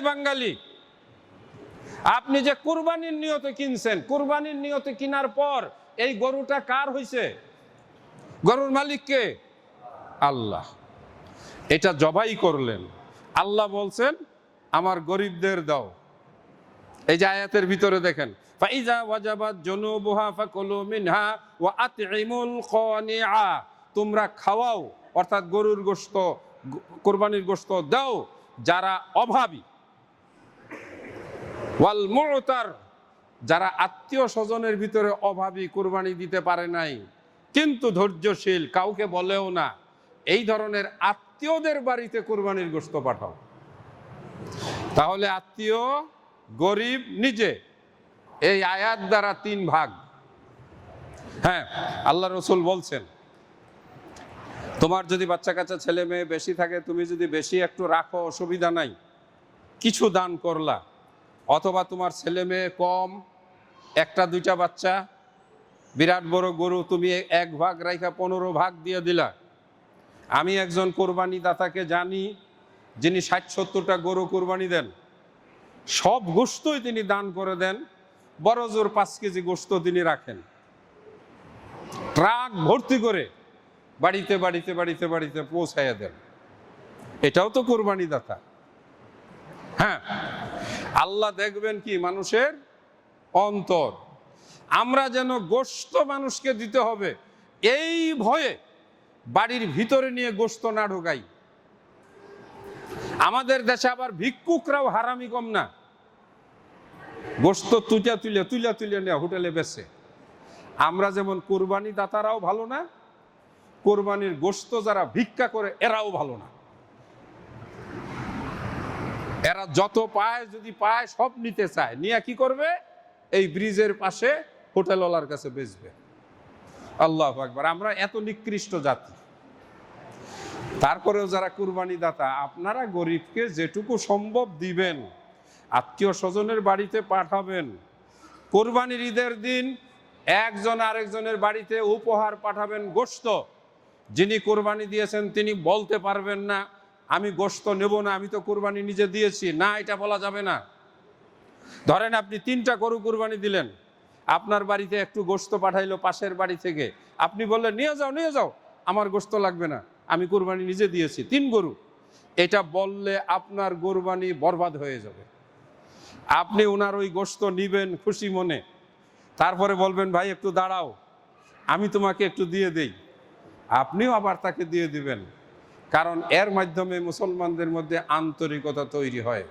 বাঙালি। আপনি যে কুরবানির নিয়তে কিনছেন, কুরবানির নিয়তে কেনার পর এই গরুটা কার হইছে? গরুর মালিক কে? আল্লাহ। এটা জবাই করলেন। আল্লাহ বলছেন, আমার গরিবদের দাও। এই যে আয়াতের ভিতরে দেখেন তোমরা খাওয়াও, অর্থাৎ গরুর গোশত কোরবানির গোশত দাও, যারা অভাবী। ওয়াল মুতার, যারা আত্মীয় স্বজনের ভিতরে অভাবী কোরবানি দিতে পারে নাই, কিন্তু ধৈর্যশীল, কাউকে বলেও না, এই ধরনের আত্মীয়দের বাড়িতে কোরবানির গোস্ত পাঠাও। তাহলে আত্মীয় গরিব নিজে, এই আয়াত দ্বারা তিন ভাগ। হ্যাঁ আল্লাহ রসুল বলছেন, তোমার যদি বাচ্চা কাচ্চা ছেলে মেয়ে বেশি থাকে, তুমি যদি বেশি একটু রাখো, অসুবিধা নাই, কিছু দান করলা অথবা তোমার ছেলে মেয়ে কম, একটা, দুইটা বাচ্চা, বিরাট বড় গরু তুমি এক ভাগ রাইখা পনেরো ভাগ দিয়ে দিলা। আমি একজন কোরবানি দাতাকে জানি, যিনি ষাট, সত্তরটা গরু কোরবানি দেন। সব গোস্তই তিনি দান করে দেন, বড় জোর পাঁচ কেজি গোস্ত তিনি রাখেন। ট্রাক ভর্তি করে বাড়িতে বাড়িতে বাড়িতে বাড়িতে পৌঁছাইয়া দেন। এটাও তো কোরবানি দাতা আল্লাহ দেখবেন কি? মানুষের অন্তর। আমরা যেন গোস্ত মানুষকে দিতে হবে, এই ভয়ে বাড়ির ভিতরে নিয়ে গোস্ত না ঢোকাই। আমাদের দেশে আবার ভিক্ষুকরাও হারামি কম না। গোস্ত তুইটা তুলে তুলে তুলে নেওয়া হোটেলে বেছে আমরা যেমন কোরবানি দাতারাও ভালো না, কোরবানির গোস্ত যারা ভিক্ষা করে, এরাও ভালো না। এরা যত পায়, যদি পায়, সব নিতে চায়। নিয়ে কি করবে? এই ব্রিজের পাশে হোটেলওয়ালার কাছে বেচবে। আল্লাহ একবার আমরা এত নিকৃষ্ট জাতি। তারপরেও যারা কুরবানি দাতা আপনারা গরিবকে যেটুকু সম্ভব দিবেন, আত্মীয় স্বজনের বাড়িতে পাঠাবেন। কোরবানির ঈদের দিন একজন আরেকজনের বাড়িতে উপহার পাঠাবেন গোস্ত যিনি কোরবানি দিয়েছেন, তিনি বলতে পারবেন না আমি গোস্ত নেব না, আমি তো কোরবানি নিজে দিয়েছি। না, এটা বলা যাবে না। ধরেন আপনি তিনটা গরু কোরবানি দিলেন। আপনার বাড়িতে একটু গোস্ত পাঠাইলো পাশের বাড়ি থেকে। আপনি বললেন, নিয়ে যাও নিয়ে যাও, আমার গোস্ত লাগবে না। আমি কোরবানি নিজে দিয়েছি, তিন গরু। এটা বললে আপনার কোরবানি বরবাদ হয়ে যাবে। আপনি ওনার ওই গোস্ত নিবেন খুশি মনে। তারপরে বলবেন, ভাই, একটু দাঁড়াও, আমি তোমাকে একটু দিয়ে দেই। আপনিও আবার তাকে দিয়ে দিবেন। কারণ এর মাধ্যমে মুসলমানদের মধ্যে আন্তরিকতা তৈরি হয়।